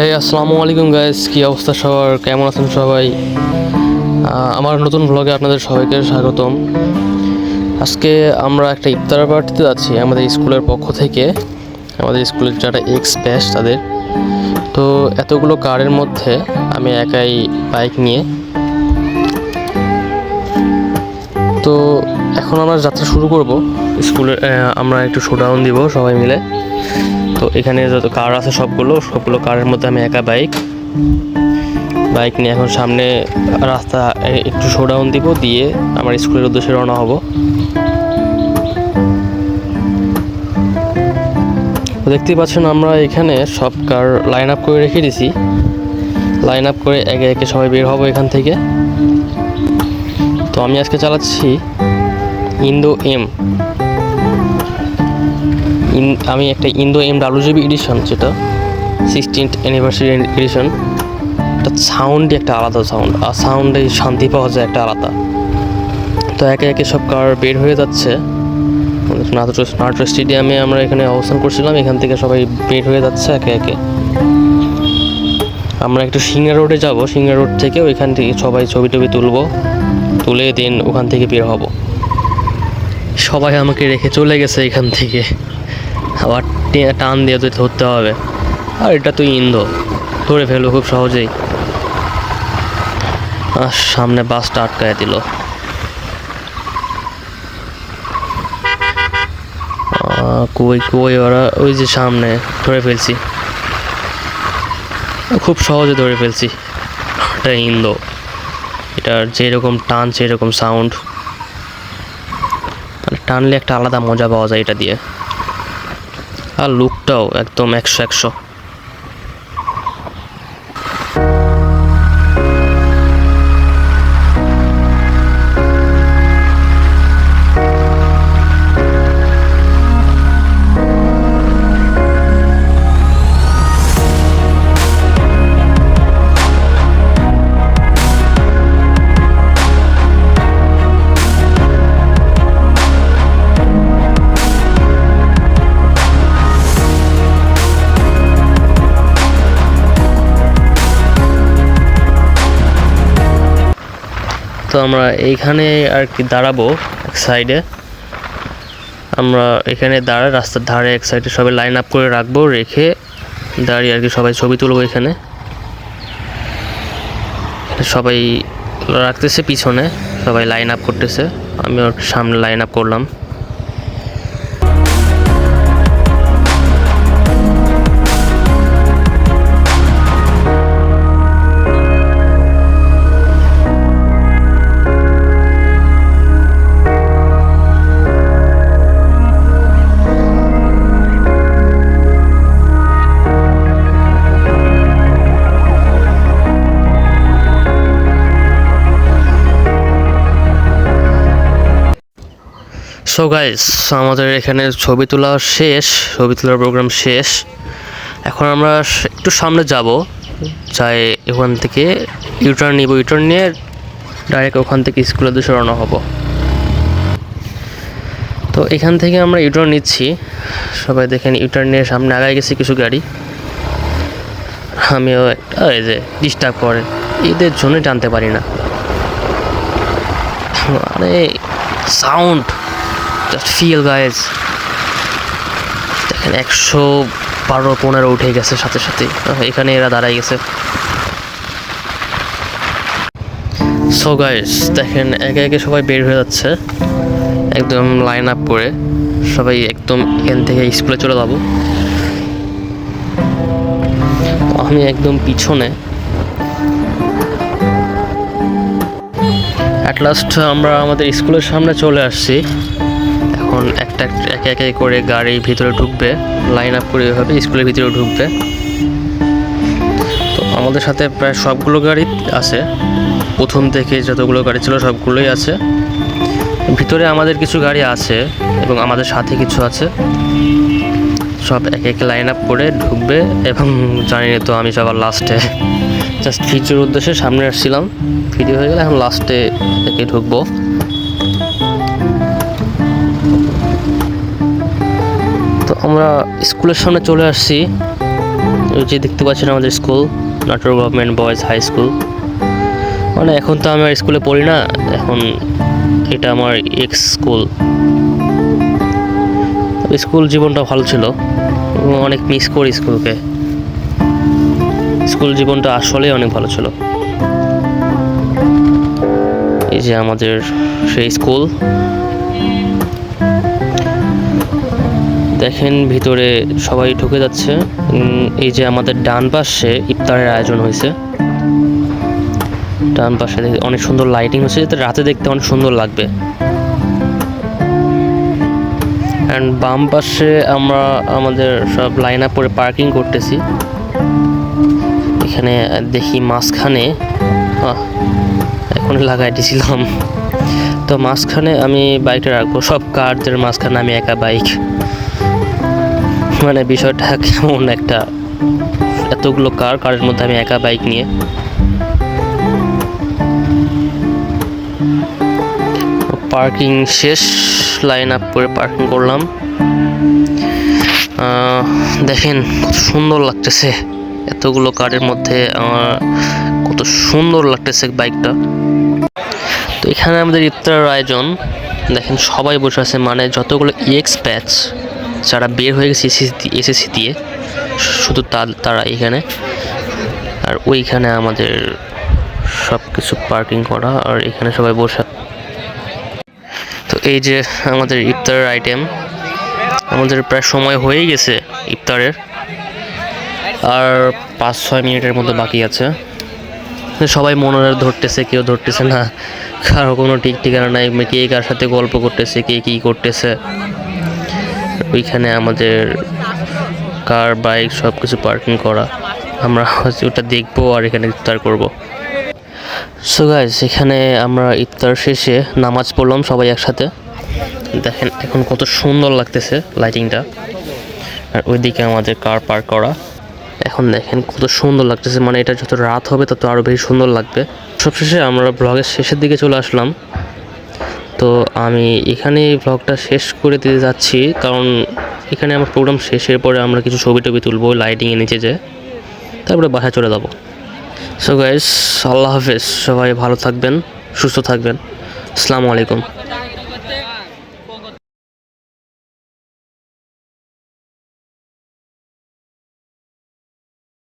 হ্যাঁ আসসালামু আলাইকুম গাইস কি অবস্থা সবার? কেমন আছেন সবাই? আমার নতুন ব্লগে আপনাদের সবাইকে স্বাগতম। আজকে আমরা একটা ইফতার পার্টিতে যাচ্ছি আমাদের স্কুলের পক্ষ থেকে। আমাদের স্কুলের যারা এক্স ব্যাচ তাদের। তো এতগুলো কারের মধ্যে আমি একাই বাইক নিয়ে। তো এখন আমরা যাত্রা শুরু করব। স্কুলে আমরা একটু শোডাউন দিব সবাই মিলে। তো এখানে যত কার আছে সবগুলো সবগুলো কারের মধ্যে আমি একা বাইক। বাইক নিয়ে এখন সামনে রাস্তা একটু শোডাউন দিব, দিয়ে আমার স্কুলের উদ্দেশ্যে রওনা হব। তো দেখতেই পাচ্ছেন আমরা এখানে সব কার লাইন আপ করে রেখে দিছি। লাইন আপ করে একে একে সবাই বের হব এখান থেকে। তো আমি আজকে চালাচ্ছি ইন্দো এম আমি একটা ইন্দো এম ডাব্লিউজিবি এডিশন যেটা সিক্সটিন্থ অ্যানিভার্সারি এডিশন একটা সাউন্ডই একটা আলাদা সাউন্ড আর সাউন্ডে শান্তি পাওয়া যায় একটা আলাদা। তো একে একে সব কার বের হয়ে যাচ্ছে। নাটোর স্টেডিয়ামে আমরা এখানে অবস্থান করছিলাম, এখান থেকে সবাই বের হয়ে যাচ্ছে একে একে। আমরা একটু সিঙ্গা রোডে যাব সিঙ্গা রোড থেকে ওইখান থেকে সবাই ছবি টবি তুলবো, তুলে দেন ওখান থেকে বের হব। সবাই আমাকে রেখে চলে গেছে এখান থেকে। আবার টান দিয়ে ধরতে হবে। আর এটা তো ইন্দো ধরে ফেলব খুব সহজেই। আর সামনে বাসটা আটকায় দিল। কই কই ওরা? ওই যে সামনে ধরে ফেলছি। খুব সহজে ধরে ফেলছি। এটা ইন্দো এটার যেরকম টান, সেরকম সাউন্ড মানে টানলে একটা আলাদা মজা পাওয়া যায় এটা দিয়ে। আর লুকটাও একদম একশো একশো। তো আমরা এইখানে আর কি দাঁড়াবো এক সাইডে আমরা এখানে দাঁড়া, রাস্তার ধারে এক সাইডে সবাই লাইন আপ করে রাখব, রেখে দাঁড়িয়ে আর কি সবাই ছবি তুলবো এখানে। সবাই রাখতেছে পিছনে, সবাই লাইন আপ করতেছে। আমি ওর সামনে লাইন আপ করলাম। সো গাইস আমাদের এখানে ছবি তোলা শেষ, ছবি তোলার প্রোগ্রাম শেষ। এখন আমরা একটু সামনে যাব, যাই ওখান থেকে ইউটার্ন নিব ইউটার্ন নিয়ে ডাইরেক্ট ওখান থেকে স্কুলের দিকে রওনা হব। তো এখান থেকে আমরা ইউটার্ন নিচ্ছি। সবাই দেখেন ইউটার্ন নিয়ে সামনে আগায় গেছি কিছু গাড়ি। আমিও একটা এই যে ডিস্টার্ব করে। এদের জন্য জানতে পারি না। আরে সাউন্ড জাস্ট ফিল গাইজ দেখেন, একশো বারো পনেরো উঠে গেছে সাথে সাথে। এখানে এরা দাঁড়াই গেছে। সো গাইজ দেখেন, একে একে সবাই বের হয়ে যাচ্ছে। একদম লাইন আপ করে। সবাই একদম এখান থেকে স্কুলে চলে যাব। আমি একদম পিছনে। অ্যাট লাস্ট আমরা আমাদের স্কুলের সামনে চলে আসছি। এখন একটা একে একে করে গাড়ি ভিতরে ঢুকবে লাইন আপ করে এভাবে স্কুলের ভিতরে ঢুকবে, তো আমাদের সাথে প্রায় সবগুলো গাড়ি আছে। প্রথম থেকে যতগুলো গাড়ি ছিল সবগুলোই আছে। ভিতরে আমাদের কিছু গাড়ি আছে এবং আমাদের সাথে কিছু আছে। সব একে একে লাইন আপ করে ঢুকবে এবং জানি না তো আমি সবার লাস্টে জাস্ট ফিচার উদ্দেশ্যে সামনে আসছিলাম। ভিডিও হয়ে গেলে এখন লাস্টে একে ঢুকবো। আমরা স্কুলের সামনে চলে আসছি। যে দেখতে পাচ্ছেন আমাদের school Natore government boys high school মানে এখন তো আমি আর স্কুলে পড়ি না, এখন এটা আমার এক্স স্কুল স্কুল জীবনটা ভালো ছিল অনেক মিস করি স্কুলকে। স্কুল জীবনটা আসলেই অনেক ভালো ছিল। এই যে আমাদের সেই স্কুল দেখেন ভিতরে সবাই ঢুকে যাচ্ছে। এই যে আমাদের ডান পাশে ইফতারের আয়োজন হয়েছে। ডান পাশে অনেক সুন্দর লাইটিং হচ্ছে, যাতে রাতে দেখতে অনেক সুন্দর লাগবে। অ্যান্ড বাম পাশে আমরা আমাদের সব লাইন আপ করে পার্কিং করতেছি। এখানে দেখি মাঝখানে এখন লাগাই দিয়েছিলাম তো মাঝখানে আমি বাইকটা রাখব। সব কারদের মাঝখানে আমি একা বাইক মানে বিষয়টা কেমন একটা, এতগুলো কার, কারের মধ্যে আমি একা বাইক নিয়ে। পার্কিং শেষ লাইন আপ করে পার্কিং করলাম। দেখেন কত সুন্দর লাগতেছে, এতগুলো কারের মধ্যে আমার কত সুন্দর লাগতেছে বাইকটা তো এখানে আমাদের ইফতারের আয়োজন, দেখেন সবাই বসে আছে মানে যতগুলো ইএক্স ব্যাচ যারা বের হয়ে গেছে এসএসসি দিয়ে শুধু তারা এখানে। আর ওইখানে আমাদের সব কিছু পার্কিং করা, আর এখানে সবাই বসা। তো এই যে আমাদের ইফতারের আইটেম আমাদের প্রায় সময় হয়েই গেছে ইফতারের। আর পাঁচ ছয় মিনিটের মতো বাকি আছে। সবাই মনে ধরতেছে, কেউ ধরতেছে না। কারও কোনো ঠিক ঠিকানা নাই, কে কার সাথে গল্প করতেছে, কে কী করতেছে। ওইখানে আমাদের কার, বাইক সব কিছু পার্কিং করা। আমরা হচ্ছে ওটা দেখব আর এখানে ইফতার করব। সো গাইজ এখানে আমরা ইফতার শেষে নামাজ পড়লাম সবাই একসাথে। দেখেন এখন কত সুন্দর লাগতেছে লাইটিংটা আর ওইদিকে আমাদের কার পার্ক করা। এখন দেখেন কত সুন্দর লাগতেছে। মানে এটা যত রাত হবে তত আরও বেশি সুন্দর লাগবে। সবশেষে আমরা ব্লগের শেষের দিকে চলে আসলাম। তো আমি এখানে ব্লগটা শেষ করে দিতে যাচ্ছি, কারণ এখানে আমার প্রোগ্রাম শেষের পরে আমরা কিছু ছবি টবি তুলবো লাইটিংয়ে নিচে যে। তারপরে বাসায় চলে যাব। সো গাইস আল্লাহ হাফেজ, সবাই ভালো থাকবেন, সুস্থ থাকবেন। আসসালামু আলাইকুম।